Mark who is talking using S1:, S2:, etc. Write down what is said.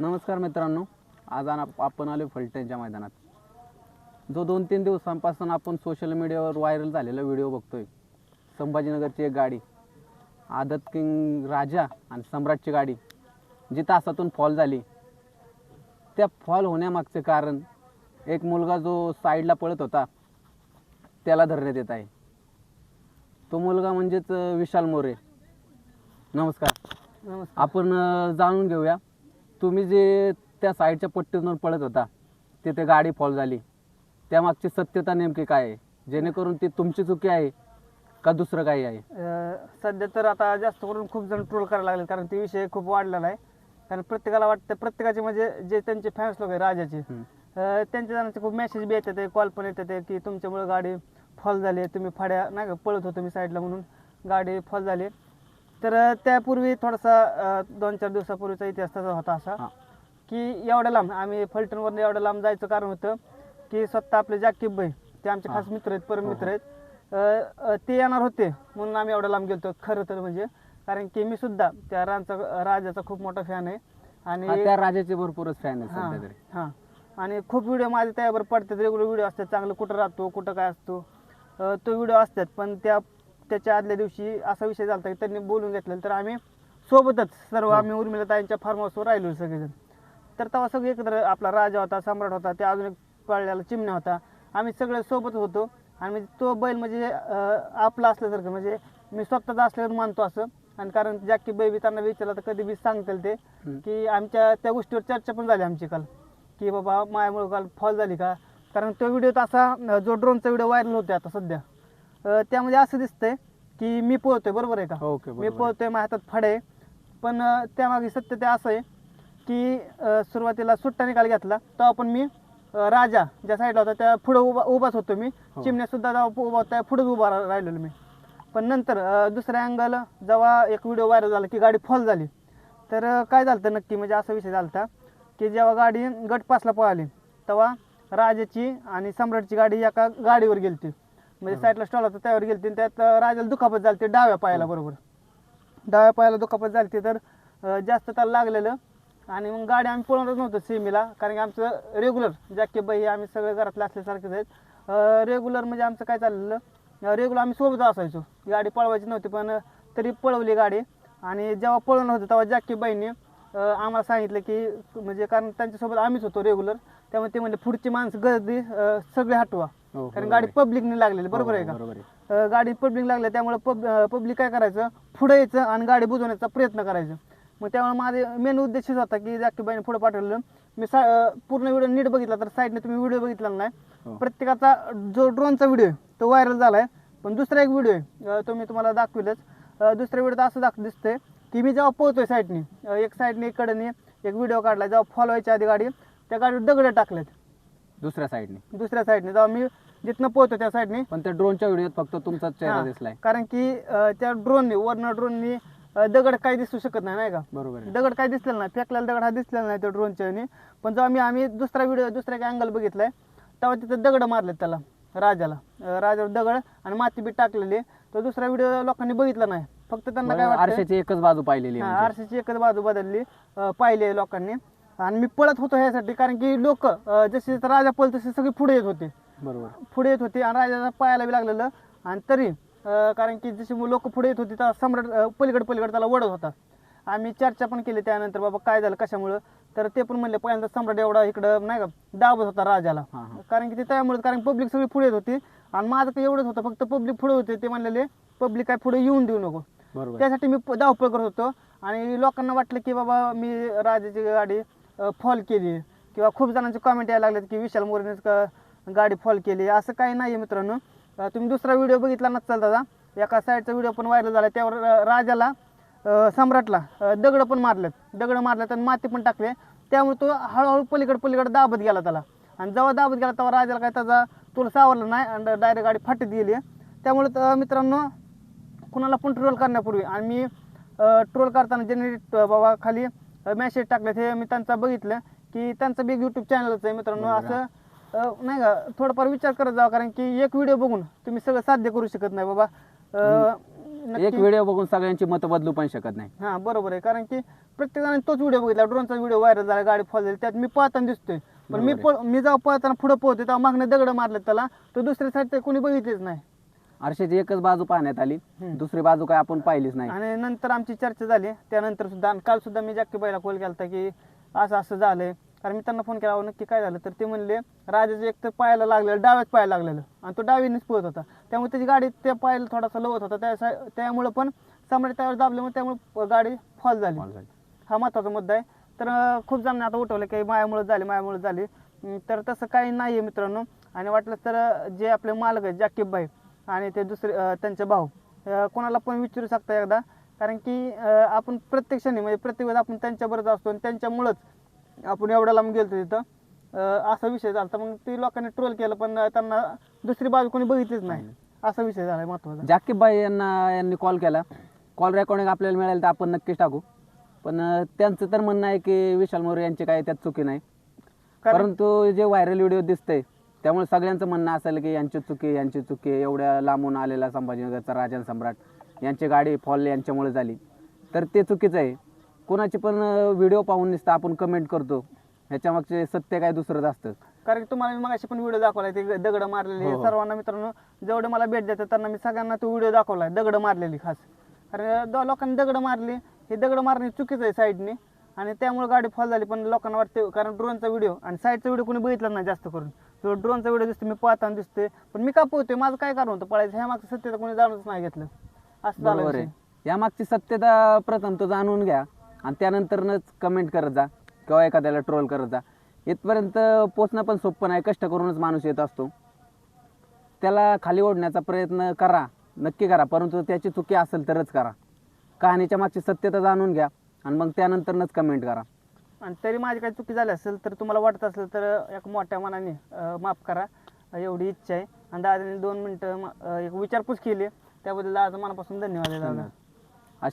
S1: नमस्कार मित्रांनो आज आपण आलो फलटणच्या मैदानात. जो दोन तीन दिवसांपासून आपण सोशल मीडियावर व्हायरल झालेला व्हिडिओ बघतोय संभाजीनगरची एक गाडी आदत किंग राजा आणि सम्राटची गाडी जी तासातून फॉल झाली. त्या फॉल होण्यामागचे कारण एक मुलगा जो साईडला पळत होता त्याला धरण्यात येत आहे. तो मुलगा म्हणजेच विशाल मोरे. नमस्कार. आपण जाणून घेऊया तुम्ही जे त्या साईडच्या पट्टीतून पळत होता तिथे गाडी फॉल झाली. त्यामागची सत्यता नेमकी काय आहे? जेणेकरून ती तुमची चुकी आहे का दुसरं काही आहे?
S2: अं, सध्या तर आता जास्त करून खूप जण ट्रोल करायला लागले कारण ते विषय खूप वाढलेला आहे. कारण प्रत्येकाला वाटतं प्रत्येकाचे म्हणजे जे त्यांचे फॅन्स लोक आहे राजाचे
S1: हम्म.
S2: अं, त्यांच्या जणांचे खूप मेसेज बी येतात कॉल पण येतात की तुमच्यामुळे गाडी फॉल झाली तुम्ही फाड्या नाही का पळत होतो मी साईडला म्हणून. गाडी फॉल झाली तर त्यापूर्वी थोडासा दोन चार दिवसापूर्वीचा इतिहास तसा होता असा. की एवढ्या लांब आम्ही फलटणवरून एवढ्या लांब जायचं कारण होतं की स्वतः आपले जाकीब भाई ते आमचे. खास मित्र आहेत परम
S1: हो,
S2: मित्र
S1: हो.
S2: आहेत. ते येणार होते म्हणून आम्ही एवढ्या लांब गेलतो खरं तर म्हणजे. कारण की मी सुद्धा त्या रांचा राजाचा खूप मोठा फॅन आहे. आणि
S1: त्या राजाचे भरपूरच फॅन आहेत
S2: हां आणि खूप व्हिडिओ माझे त्यावर पडतात रेग्युलर व्हिडिओ असतात. चांगलं कुठं राहतो कुठं काय असतो तो व्हिडिओ असतात. पण त्या त्याच्या आदल्या दिवशी असा विषय झाला की त्यांनी बोलून घेतलेला तर आम्ही सोबतच सर्व. आम्ही उर्मिला ताईंच्या फार्म हाऊसवर राहिलो सगळेजण. तर तेव्हा सगळे एकत्र आपला राजा होता सम्राट होता ते अजून एक कळलेला चिमण्या होता. आम्ही सगळे सोबत होतो आणि म्हणजे तो बैल म्हणजे आपला असल्यासारखं म्हणजे मी स्वतःचा असल्यावर मानतो असं. आणि कारण जाकी बैबी त्यांना विचारलं तर कधी बी सांगतील ते. की आमच्या त्या गोष्टीवर चर्चा पण झाली आमची काल. की बाबा मायामुळे काल फॉल झाली का? कारण तो व्हिडिओ असा जो ड्रोनचा व्हिडिओ व्हायरल होते आता सध्या. अं, त्यामध्ये असं दिसतंय की मी पोहतोय बरोबर आहे का?
S1: ओके
S2: मी
S1: बरोबर आहे.
S2: पोहतोय माझ्या हातात फड आहे. पण अं, त्यामागे सत्य ते असं आहे की अं, सुरुवातीला सुट्टा निकाल घेतला तेव्हा पण मी अं, राजा ज्या साईडला होता त्या पुढं उभा उभाच होतो मी.
S1: हो.
S2: चिमण्या सुद्धा जेव्हा उभा होता पुढेच उभा रा- राहिलेलो मी. पण नंतर अं, दुसऱ्या अँगल जेव्हा एक व्हिडिओ व्हायरल झाला की गाडी फॉल झाली तर अं, काय झालं होतं नक्की? म्हणजे असा विषय झाला होता की जेव्हा गाडी गट पासला पळाली तेव्हा राजाची आणि सम्राटची गाडी एका गाडीवर गेलती. म्हणजे
S1: हा.
S2: साईडला स्टॉल होता त्यावर गेलती आणि त्यात राजाला दुखापत झाली डाव्या पायाला बरोबर. डाव्या पायाला दुखापत झाली तर जास्त त्याला लागलेलं आणि मग गाडी आम्ही पळवणारच नव्हतं सेमीला कारण की आमचं रेग्युलर जाके बाई आम्ही सगळे घरातले असल्यासारखेच आहेत. रेग्युलर म्हणजे आमचं काय चाललेलं? रेग्युलर आम्ही सोबत असायचो. गाडी पळवायची नव्हती पण तरी पळवली गाडी. आणि जेव्हा पळवणं होतं तेव्हा जाकी बाईंनी आम्हाला सांगितलं की म्हणजे कारण त्यांच्यासोबत आम्हीच होतो रेग्युलर त्यामुळे ते म्हणले पुढची माणसं गर्दी सगळे हटवा.
S1: हो,
S2: कारण
S1: बरोबर
S2: गाडी
S1: आहे.
S2: पब्लिकने लागलेली बरोबर
S1: हो,
S2: आहे का?
S1: बरोबर आहे.
S2: अ, गाडी पब्लिक लागल्या त्यामुळे पब पब्लिक काय करायचं? पुढे यायचं आणि गाडी बुजवण्याचा प्रयत्न करायचं. मग त्यामुळे माझे मेन उद्देशच होता की जाकीबाईने पुढे पाठवलं. मी सा अ, पूर्ण व्हिडिओ नीट बघितला तर साईडने तुम्ही व्हिडिओ बघितला नाही?
S1: हो.
S2: प्रत्येकाचा जो ड्रोनचा व्हिडिओ आहे तो व्हायरल झाला आहे पण दुसरा एक व्हिडिओ आहे अ, तो मी तुम्हाला दाखविलच. अ, दुसऱ्या व्हिडिओत असं दाख दिसतंय की मी जेव्हा पोहतोय साईडने एक साईडने एक कडेने एक व्हिडिओ काढला जेव्हा फॉलो व्हायच्या आधी गाडी त्या गाडीवर दगड टाकलेत.
S1: दुसऱ्या साईडने
S2: दुसऱ्या साईडने जेव्हा मी जिथनं पोहतो त्या साईडने
S1: पण त्या ड्रोनच्या व्हिडिओत फक्त तुमचाच चेहरा दिसलाय.
S2: कारण की अं, त्या ड्रोनने वरनं ड्रोननी दगड काही दिसू शकत नाही नाही का?
S1: बरोबर आहे.
S2: दगड काही दिसलेला नाही. फेकलेला दगड हा दिसलेला नाही त्या ड्रोनच्या ह्याने. पण जेव्हा मी आम्ही दुसरा व्हिडिओ दुसरा एक अँगल बघितलाय तेव्हा तिथं दगड मारलेत त्याला राजाला. अं, राजावर दगड आणि माती बी टाकलेली. तो दुसरा व्हिडिओ लोकांनी बघितला नाही. फक्त त्यांना काय वाटतं
S1: आरशाची एकच बाजू पाहिलेली आहे म्हणजे.
S2: आरशाची एकच बाजू बदलली अं, पाहिली आहे लोकांनी. आणि मी पळत होतो ह्यासाठी कारण की लोक जसे राजा पळत तसे सगळे पुढे येत होते.
S1: बरोबर.
S2: पुढे येत होती आणि राजाला पायाला बी लागलेलं. आणि तरी कारण की जशी लोक पुढे येत होती तर सम्राट पलीकडे पलीकडे त्याला ओढत होता. आम्ही चर्चा पण केली त्यानंतर बाबा काय झालं कशामुळं? तर ते पण म्हणले पहिल्यांदा सम्राट एवढा इकडं नाही का दाबत होता राजाला. कारण की ते त्यामुळे कारण पब्लिक सगळी पुढे येत होती. आणि माझं काही एवढंच होतं फक्त पब्लिक पुढे होते ते म्हणलेले पब्लिक काय पुढे येऊन देऊ नको. त्यासाठी मी धावपळ करत होतो. आणि लोकांना वाटलं की बाबा मी राजाची गाडी फॉल केली. किंवा खूप जणांचे कॉमेंट यायला लागलेत की विशाल मोरेनेच का गाडी फॉल केली. असं काही नाही आहे मित्रांनो तुम्ही दुसरा व्हिडिओ बघितला नसाल दादा. एका साईडचा व्हिडिओ पण व्हायरल झाला. त्यावर राजाला सम्राटला दगडं पण मारलेत. दगडं मारलेत आणि माती पण टाकले. त्यामुळे तो हळूहळू पलीकडे पलीकडे दाबत गेला त्याला. आणि जेव्हा दाबत गेला तेव्हा राजाला काय त्याचा तुला सावरला नाही आणि डायरेक्ट गाडी फाटीत गेली. त्यामुळे मित्रांनो कुणाला पण ट्रोल करण्यापूर्वी आणि मी ट्रोल करताना जनरेट बाबा खाली मेसेज टाकले ते मी त्यांचा बघितलं की त्यांचा बिग यूट्यूब चॅनलच आहे मित्रांनो. असं अं, नाही का थोडंफार विचार करत जावा कारण की एक व्हिडिओ बघून तुम्ही सगळं साध्य करू शकत नाही बाबा. अं,
S1: एक व्हिडिओ बघून सगळ्यांची मतं बदलू पण शकत नाही.
S2: हा बरोबर आहे. कारण की प्रत्येकाने तोच व्हिडिओ बघितला. ड्रोनचा व्हिडिओ व्हायरल झाला गाडी फॉल झाली त्यात मी पळताना दिसतोय. पण मी
S1: बरोबर
S2: पळ- मी जेव्हा पळताना पुढे पोहतोय तेव्हा मागणे दगड मारले त्याला. तो दुसऱ्या साईड कोणी बघितलीच नाही.
S1: आरशाची एकच बाजू पाहण्यात आली.
S2: हम्म.
S1: दुसरी बाजू काय आपण पाहिलीच नाही.
S2: आणि नंतर आमची चर्चा झाली. त्यानंतर सुद्धा आणि काल सुद्धा मी जाक्की बाईला कॉल केला की असं असं झालंय. कारण मी त्यांना फोन केला "अहो, नक्की काय झालं? तर ते म्हणले राजाचं एक तर पायाला लागलेलं डाव्याच पायाला लागलेलं. आणि तो डावीनेच पळत होता. त्यामुळे त्याची गाडी त्या पायाला थोडासा लवत होता. त्या सा- त्यामुळं पण सम्राट त्यावर दाबल्यामुळे त्यामुळे गाडी फॉल झाली. हा महत्त्वाचा मुद्दा आहे. तर अं, खूप जणांनी आता उठवलं की मायामुळे झाली मायामुळे झाली. अं, तर तसं काही नाही आहे मित्रांनो. आणि वाटलं तर अं, जे आपले मालक आहेत जाकीब भाई आणि ते दुसरे त्यांचे भाऊ. कोणाला पण विचारू शकता एकदा. कारण की आपण प्रत्येक क्षणी म्हणजे प्रत्येक वेळेस आपण त्यांच्याबरोबर असतो आणि त्यांच्यामुळंच आपण एवढ्या लांब गेलतो तिथं. असा विषय झाला. मग ते लोकांनी ट्रोल केलं पण त्यांना दुसरी बाजू कोणी बघितलीच नाही. असा विषय झाला महत्त्वाचा.
S1: जाकीब भाई यांना यांनी कॉल केला. कॉल रेकॉर्डिंग आपल्याला मिळालं तर आपण नक्कीच टाकू. पण त्यांचं तर म्हणणं आहे की विशाल मोरे यांची काही त्यात चुकी नाही. परंतु जे व्हायरल व्हिडिओ दिसतंय त्यामुळे सगळ्यांचं म्हणणं असेल की यांची चुकी यांची चुकी एवढ्या लांबून आलेला संभाजीनगरचा राजन सम्राट यांची गाडी फॉल यांच्यामुळे झाली. तर ते चुकीचं आहे. कोणाची पण व्हिडिओ पाहून नुसतं आपण कमेंट करतो. ह्याच्या मागचे सत्य काय दुसरंच असतं.
S2: कारण की तुम्हाला मी मगाशी पण व्हिडिओ दाखवलाय ते दगड मारलेली.
S1: हो, हो.
S2: सर्वांना मित्रांनो जेवढे मला भेट देतात त्यांना मी सगळ्यांना तो व्हिडिओ दाखवलाय दगड मारलेली खास. कारण द- लोकांनी दगड मारली. हे दगड मारणे चुकीचं आहे साईडने. आणि त्यामुळे गाडी फॉल झाली पण लोकांना वाटते कारण ड्रोनचा व्हिडिओ आणि साईडचा व्हिडिओ कोणी बघितला नाही जास्त करून. जो ड्रोनचा व्हिडिओ दिसतो मी पळताना दिसते पण मी का पोहतोय? माझं काय कारण होतं? पळायचं ह्या मागचं सत्य तर कोणी जाणूनच नाही घेतलं. असं झालं
S1: बरोबर
S2: विषय.
S1: आहे यामागची सत्यता प्रथम तो जाणून घ्या. आणि त्यानंतरच कमेंट करत जा किंवा एखाद्याला ट्रोल करत जा. इथपर्यंत पोचणं पण सोपं नाही कष्ट करूनच माणूस येत असतो. त्याला खाली ओढण्याचा प्रयत्न करा नक्की करा परंतु त्याची चुकी असेल तरच करा. कहाणीच्या मागची सत्यता जाणून घ्या आणि मग त्यानंतरच कमेंट करा.
S2: आणि तरी माझी काही चुकी झाली असेल तर तुम्हाला वाटत असेल तर एक मोठ्या मनाने माफ करा. एवढी इच्छा आहे. आणि दादाने दोन मिनटं एक विचारपूस केली. त्याबद्दल आज मनापासून धन्यवाद आहे दादा.